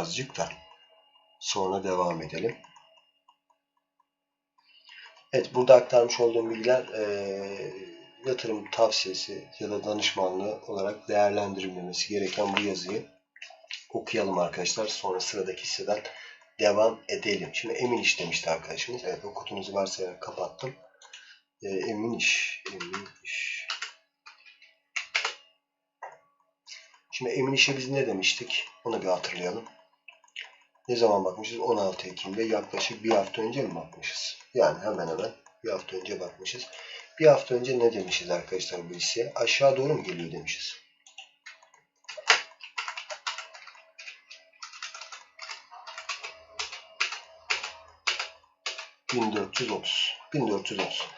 azıcık da. Sonra devam edelim. Evet burada aktarmış olduğum bilgiler e, yatırım tavsiyesi ya da danışmanlığı olarak değerlendirilmemesi gereken bu yazıyı okuyalım arkadaşlar. Sonra sıradaki hisseden devam edelim. Şimdi emin iş demişti arkadaşımız. Evet o kutunuzu varsa kapattım. E, emin iş. Emin iş. Şimdi emin işe biz ne demiştik? Onu bir hatırlayalım. Ne zaman bakmışız? 16 Ekim'de yaklaşık bir hafta önce mi bakmışız? Yani hemen hemen bir hafta önce bakmışız. Bir hafta önce ne demişiz arkadaşlar bu hisseye? Aşağı doğru mu geliyor demişiz. ...1430. 1430.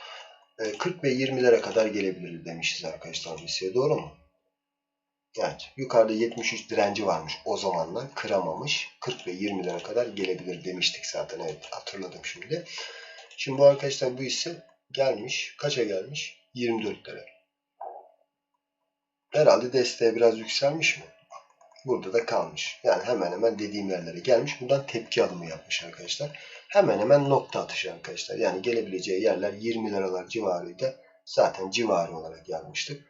40 ve 20'lere kadar gelebilir demişiz arkadaşlar bu. Doğru mu? Evet. Yukarıda 73 direnci varmış o zamanlar. Kıramamış. 40 ve 20'lere kadar gelebilir demiştik zaten. Evet hatırladım şimdi. Şimdi bu arkadaşlar bu hisse gelmiş. Kaça gelmiş? 24 lira. Herhalde desteğe biraz yükselmiş mi? Burada da kalmış. Yani hemen hemen dediğim yerlere gelmiş. Buradan tepki alımı yapmış arkadaşlar. Hemen hemen nokta atışı arkadaşlar. Yani gelebileceği yerler 20 liralar civarıydı. Zaten civarı olarak gelmiştik.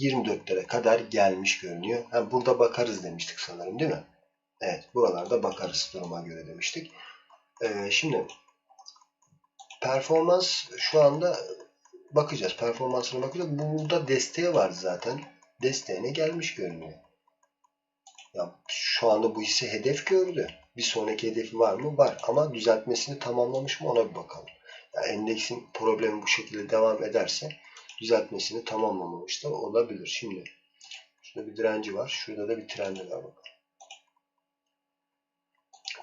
24'lere kadar gelmiş görünüyor. Ha, burada bakarız demiştik sanırım değil mi? Evet buralarda bakarız duruma göre demiştik. Ee, şimdi performans şu anda bakacağız. Performansına bakacağız. Burada desteği var zaten. Desteğine gelmiş görünüyor. Ya şu anda bu hisse hedef gördü. Bir sonraki hedefi var mı? Var. Ama düzeltmesini tamamlamış mı ona bir bakalım. Yani endeksin problemi bu şekilde devam ederse düzeltmesini tamamlamamış da olabilir. Şimdi şurada bir direnci var. Şurada da bir trendi var.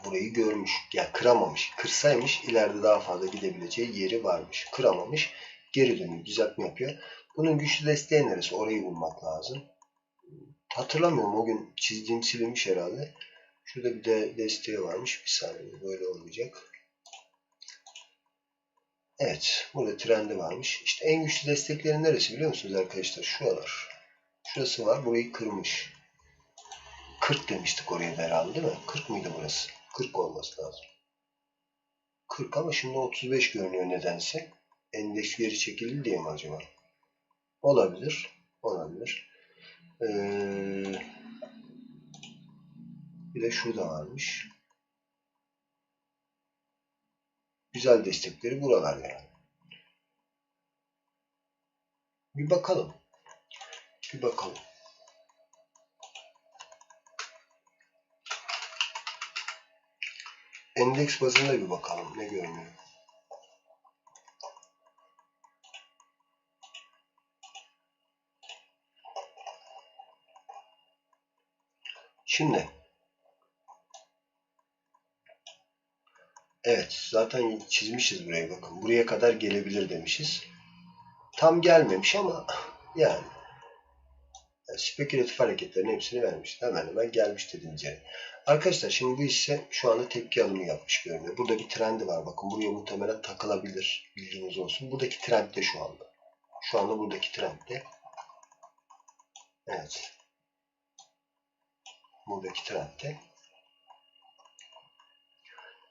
Burayı görmüş. Ya kıramamış. Kırsaymış ileride daha fazla gidebileceği yeri varmış. Kıramamış. Geri dönüyor. Düzeltme yapıyor. Bunun güçlü desteği neresi? Orayı bulmak lazım. Hatırlamıyorum. O gün çizdiğim silinmiş herhalde. Şurada bir de desteği varmış. Bir saniye. Böyle olmayacak. Evet. Burada trendi varmış. İşte en güçlü destekleri neresi biliyor musunuz arkadaşlar? Şuralar. Şurası var. Burayı kırmış. 40 demiştik oraya herhalde değil mi? 40 mıydı burası? 40 olması lazım. 40 ama şimdi 35 görünüyor nedense. Endeks geri çekildi diye mi acaba? Olabilir. Olabilir. Ee, bir de şurada varmış. Güzel destekleri buralar yani. Bir bakalım. Bir bakalım. Endeks bazında bir bakalım ne görünüyor. Şimdi Evet zaten çizmişiz burayı bakın. Buraya kadar gelebilir demişiz. Tam gelmemiş ama yani, yani spekülatif hareketlerin hepsini vermiş. Hemen hemen gelmiş dediğimiz yere. Arkadaşlar şimdi bu hisse şu anda tepki alımı yapmış görünüyor. Burada bir trendi var. Bakın buraya muhtemelen takılabilir. Bilginiz olsun. Buradaki trend de şu anda. Şu anda buradaki trend de. Evet. Buradaki trend de.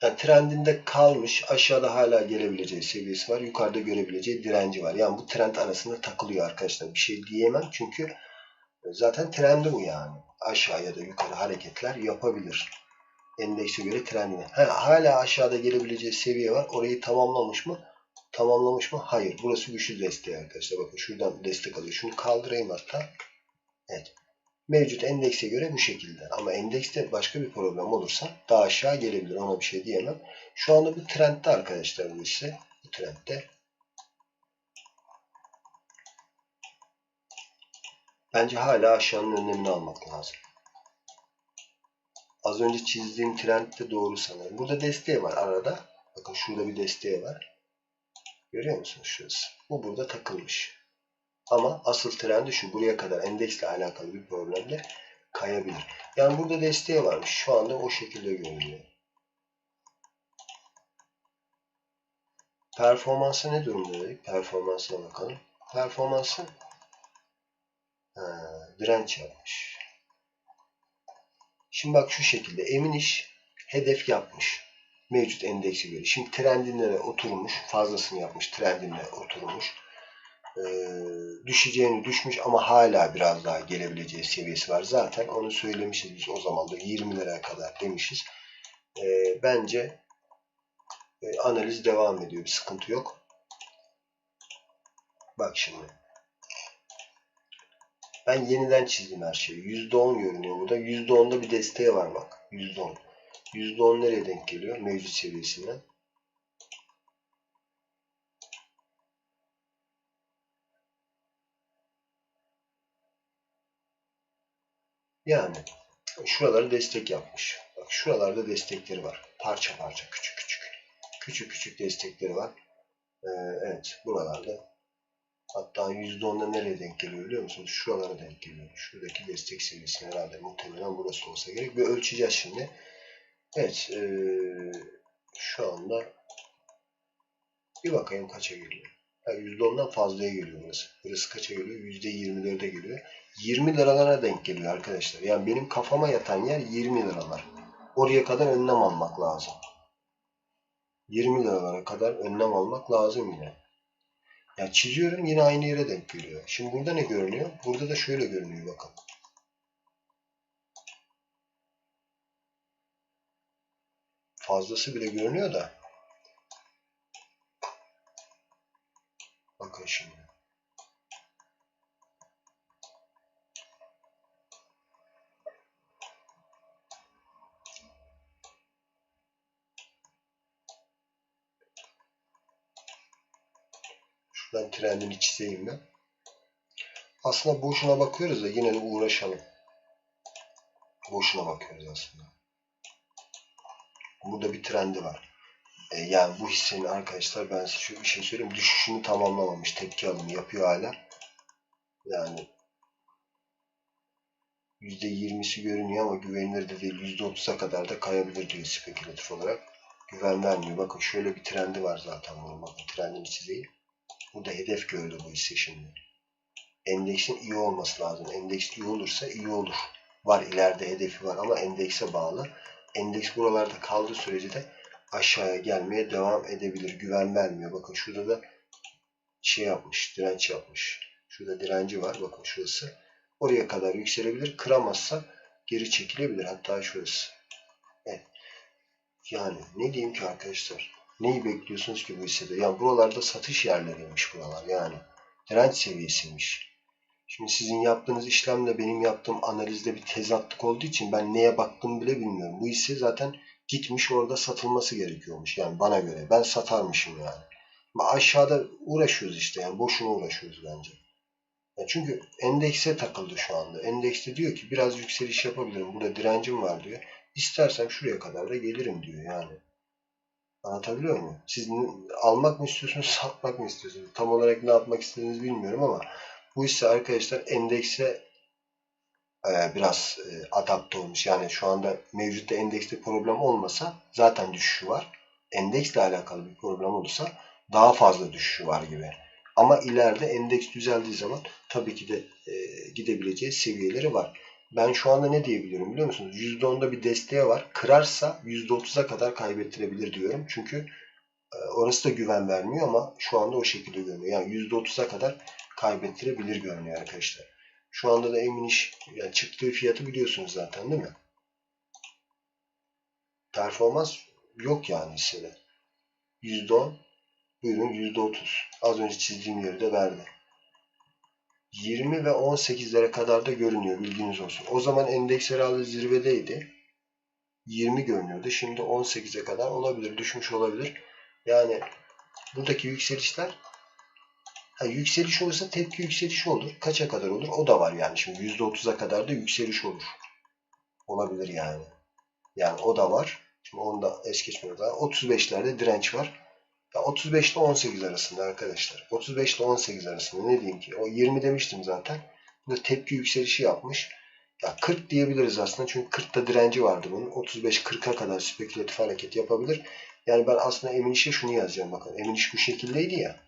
Yani trendinde kalmış. Aşağıda hala gelebileceği seviyesi var. Yukarıda görebileceği direnci var. Yani bu trend arasında takılıyor arkadaşlar. Bir şey diyemem çünkü zaten trendi bu yani. Aşağı ya da yukarı hareketler yapabilir. Endekse göre trendine. Ha, hala aşağıda gelebileceği seviye var. Orayı tamamlamış mı? Tamamlamış mı? Hayır. Burası güçlü desteği arkadaşlar. Bakın şuradan destek alıyor. Şunu kaldırayım hatta. Evet. Mevcut endekse göre bu şekilde. Ama endekste başka bir problem olursa daha aşağı gelebilir. Ona bir şey diyemem. Şu anda bu trendde arkadaşlar bu ise. Bu trendde. Bence hala aşağının önlemini almak lazım. Az önce çizdiğim trend de doğru sanırım. Burada desteği var arada. Bakın şurada bir desteği var. Görüyor musunuz şurası? Bu burada takılmış. Ama asıl trendi şu buraya kadar endeksle alakalı bir problemde kayabilir. Yani burada desteği varmış. Şu anda o şekilde görünüyor. Performansı ne durumda dedik? Performansına bakalım. Performansı ha, direnç yapmış. Şimdi bak şu şekilde emin iş hedef yapmış. Mevcut endeksi göre. Şimdi trendinde de oturmuş. Fazlasını yapmış. Trendinde oturmuş. Ee, düşeceğini düşmüş ama hala biraz daha gelebileceği seviyesi var. Zaten onu söylemişiz biz o zaman da 20 liraya kadar demişiz. Ee, bence e, analiz devam ediyor. Bir sıkıntı yok. Bak şimdi. Ben yeniden çizdim her şeyi. %10 görünüyor burada. %10'da bir desteği var bak. %10. %10 nereye denk geliyor? Mevcut seviyesinden. Yani şuraları destek yapmış. Bak şuralarda destekleri var. Parça parça küçük küçük. Küçük küçük destekleri var. Ee, evet buralarda hatta %10'da nereye denk geliyor biliyor musunuz? Şuralara denk geliyor. Şuradaki destek seviyesi herhalde muhtemelen burası olsa gerek. Ve ölçeceğiz şimdi. Evet ee, şu anda bir bakayım kaça geliyor. Yani %10'dan fazlaya geliyor burası. Burası kaça geliyor? %24'e geliyor. 20 liralara denk geliyor arkadaşlar. Yani benim kafama yatan yer 20 liralar. Oraya kadar önlem almak lazım. 20 liralara kadar önlem almak lazım yine. Ya çiziyorum yine aynı yere denk geliyor. Şimdi burada ne görünüyor? Burada da şöyle görünüyor bakın. Fazlası bile görünüyor da. Bakın şimdi. Şuradan trendini çizeyim ben. Aslında boşuna bakıyoruz da yine uğraşalım. Boşuna bakıyoruz aslında. Burada bir trendi var. E, yani bu hissenin arkadaşlar ben size şu bir şey söyleyeyim. Düşüşünü tamamlamamış. Tepki alımı yapıyor hala. Yani %20'si görünüyor ama güvenilir de değil. %30'a kadar da kayabilir diyor spekülatif olarak. Güven vermiyor. Bakın şöyle bir trendi var zaten bunun. Bakın trendini çizeyim. Burada hedef gördü bu hisse şimdi. Endeksin iyi olması lazım. Endeks iyi olursa iyi olur. Var ileride hedefi var ama endekse bağlı. Endeks buralarda kaldığı sürece de aşağıya gelmeye devam edebilir. Güven vermiyor. Bakın şurada da şey yapmış. Direnç yapmış. Şurada direnci var. Bakın şurası. Oraya kadar yükselebilir. Kıramazsa geri çekilebilir. Hatta şurası. Evet. Yani ne diyeyim ki arkadaşlar? Neyi bekliyorsunuz ki bu hissede? Yani buralarda satış yerleriymiş buralar yani. Direnç seviyesiymiş. Şimdi sizin yaptığınız işlemle benim yaptığım analizde bir tezatlık olduğu için ben neye baktığımı bile bilmiyorum. Bu hisse zaten gitmiş orada satılması gerekiyormuş. Yani bana göre. Ben satarmışım yani. Ama aşağıda uğraşıyoruz işte yani. Boşuna uğraşıyoruz bence. Yani çünkü endekse takıldı şu anda. Endekste diyor ki biraz yükseliş yapabilirim. Burada direncim var diyor. İstersem şuraya kadar da gelirim diyor yani. Anlatabiliyor muyum? Siz almak mı istiyorsunuz, satmak mı istiyorsunuz? Tam olarak ne yapmak istediğinizi bilmiyorum ama bu hisse arkadaşlar endekse e, biraz e, adapte olmuş. Yani şu anda mevcutta endekste problem olmasa zaten düşüşü var. Endeksle alakalı bir problem olursa daha fazla düşüşü var gibi. Ama ileride endeks düzeldiği zaman tabii ki de e, gidebileceği seviyeleri var. Ben şu anda ne diyebiliyorum biliyor musunuz? %10'da bir desteği var. Kırarsa %30'a kadar kaybettirebilir diyorum. Çünkü e, orası da güven vermiyor ama şu anda o şekilde görünüyor. Yani %30'a kadar kaybettirebilir görünüyor arkadaşlar. Şu anda da emin iş yani çıktığı fiyatı biliyorsunuz zaten değil mi? Performans yok yani hissede. %10 buyurun %30. Az önce çizdiğim yeri de verdi. 20 ve 18'lere kadar da görünüyor bilginiz olsun. O zaman endeks herhalde zirvedeydi. 20 görünüyordu. Şimdi 18'e kadar olabilir. Düşmüş olabilir. Yani buradaki yükselişler ha, yükseliş olursa tepki yükselişi olur. Kaça kadar olur? O da var yani. Şimdi %30'a kadar da yükseliş olur. Olabilir yani. Yani o da var. Şimdi onu da es geçmiyoruz. 35'lerde direnç var. Ya 35 ile 18 arasında arkadaşlar. 35 ile 18 arasında ne diyeyim ki? O 20 demiştim zaten. Burada tepki yükselişi yapmış. Ya 40 diyebiliriz aslında. Çünkü 40'ta direnci vardı bunun. 35-40'a kadar spekülatif hareket yapabilir. Yani ben aslında emin işe şunu yazacağım bakın. Emin iş bu şekildeydi ya.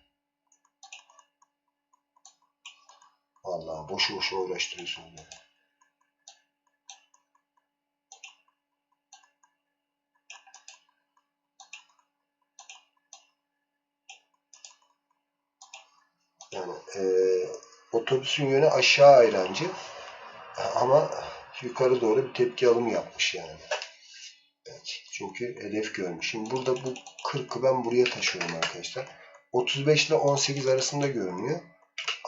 Vallahi boşu boşu uğraştırıyorsun beni. Yani e, otobüsün yönü aşağı ayrancı e, ama yukarı doğru bir tepki alımı yapmış yani. Evet, çünkü hedef görmüş. Şimdi burada bu 40'ı ben buraya taşıyorum arkadaşlar. 35 ile 18 arasında görünüyor.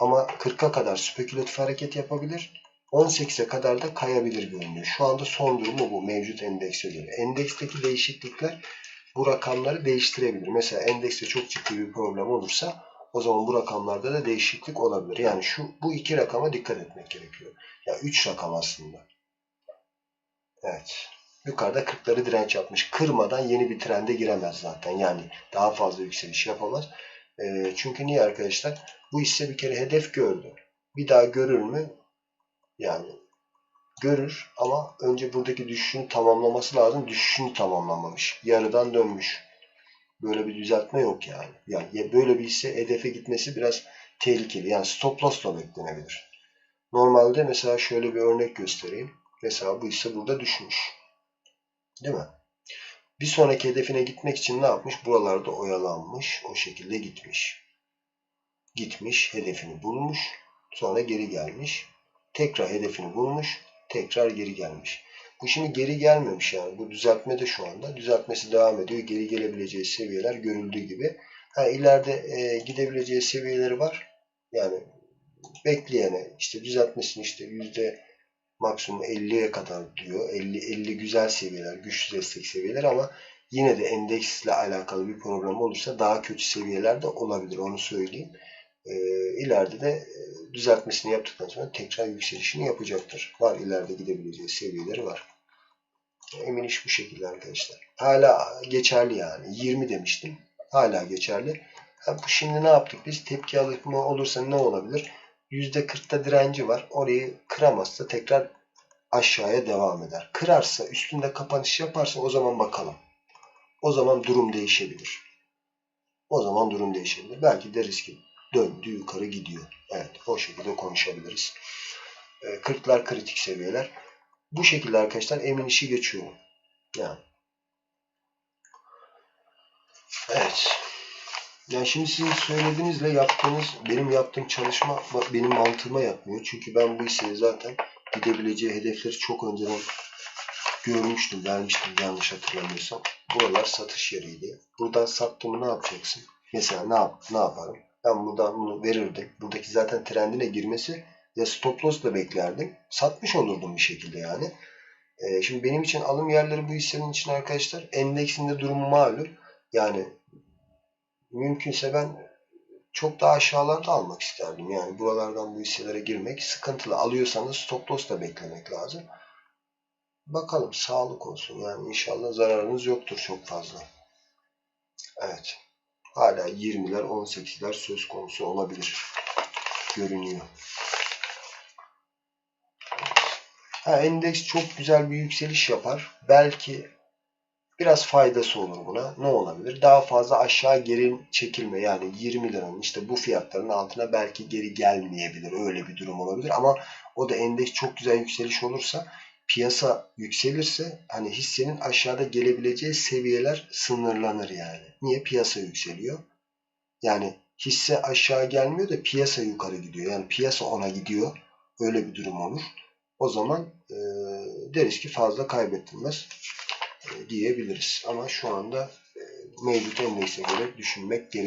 Ama 40'a kadar spekülatif hareket yapabilir. 18'e kadar da kayabilir görünüyor. Şu anda son durumu bu mevcut endekse göre. Endeksteki değişiklikler bu rakamları değiştirebilir. Mesela endekste çok ciddi bir problem olursa o zaman bu rakamlarda da değişiklik olabilir. Yani şu bu iki rakama dikkat etmek gerekiyor. Ya yani 3 rakam aslında. Evet. Yukarıda 40'ları direnç yapmış. Kırmadan yeni bir trende giremez zaten. Yani daha fazla yükseliş yapamaz. E, çünkü niye arkadaşlar? Bu hisse bir kere hedef gördü. Bir daha görür mü? Yani görür ama önce buradaki düşüşünü tamamlaması lazım. Düşüşünü tamamlamamış. Yarıdan dönmüş. Böyle bir düzeltme yok yani. Yani böyle bir hisse hedefe gitmesi biraz tehlikeli. Yani stop loss da beklenebilir. Normalde mesela şöyle bir örnek göstereyim. Mesela bu hisse burada düşmüş. Değil mi? Bir sonraki hedefine gitmek için ne yapmış? Buralarda oyalanmış. O şekilde gitmiş. Gitmiş. Hedefini bulmuş. Sonra geri gelmiş. Tekrar hedefini bulmuş. Tekrar geri gelmiş. Bu şimdi geri gelmemiş yani. Bu düzeltme de şu anda. Düzeltmesi devam ediyor. Geri gelebileceği seviyeler görüldüğü gibi. Ha, ileride e, gidebileceği seviyeleri var. Yani bekleyene işte düzeltmesini işte yüzde maksimum 50'ye kadar diyor. 50 50 güzel seviyeler, güçlü destek seviyeler ama yine de endeksle alakalı bir problem olursa daha kötü seviyeler de olabilir. Onu söyleyeyim. E, ileride de e, düzeltmesini yaptıktan sonra tekrar yükselişini yapacaktır. Var ileride gidebileceği seviyeleri var. Emin iş bu şekilde arkadaşlar. Hala geçerli yani. 20 demiştim. Hala geçerli. Ha, bu şimdi ne yaptık biz? Tepki alımı olursa ne olabilir? %40'da direnci var. Orayı kıramazsa tekrar aşağıya devam eder. Kırarsa, üstünde kapanış yaparsa o zaman bakalım. O zaman durum değişebilir. O zaman durum değişebilir. Belki deriz ki döndü yukarı gidiyor. Evet o şekilde konuşabiliriz. 40'lar kritik seviyeler. Bu şekilde arkadaşlar emin işi geçiyorum. Yani. Evet. Yani şimdi sizin söylediğinizle yaptığınız, benim yaptığım çalışma benim mantığıma yapmıyor. Çünkü ben bu hisseyi zaten gidebileceği hedefleri çok önceden görmüştüm, vermiştim yanlış hatırlamıyorsam. Buralar satış yeriydi. Buradan sattığımı ne yapacaksın? Mesela ne, yap, ne yaparım? Ben buradan bunu verirdim. Buradaki zaten trendine girmesi ya stop loss da beklerdim. Satmış olurdum bir şekilde yani. Ee, şimdi benim için alım yerleri bu hissenin için arkadaşlar endeksinde durumu malum. Yani mümkünse ben çok daha aşağılarda almak isterdim. Yani buralardan bu hisselere girmek sıkıntılı. Alıyorsanız stop loss da beklemek lazım. Bakalım sağlık olsun. Yani inşallah zararınız yoktur çok fazla. Evet. Hala 20'ler 18'ler söz konusu olabilir. Görünüyor. Ha, endeks çok güzel bir yükseliş yapar. Belki biraz faydası olur buna. Ne olabilir? Daha fazla aşağı geri çekilme yani 20 liranın işte bu fiyatların altına belki geri gelmeyebilir. Öyle bir durum olabilir ama o da endeks çok güzel yükseliş olursa piyasa yükselirse hani hissenin aşağıda gelebileceği seviyeler sınırlanır yani. Niye? Piyasa yükseliyor. Yani hisse aşağı gelmiyor da piyasa yukarı gidiyor. Yani piyasa ona gidiyor. Öyle bir durum olur. O zaman e, deriz ki fazla kaybettirmez e, diyebiliriz. Ama şu anda e, mevcut endekse göre düşünmek gerekiyor.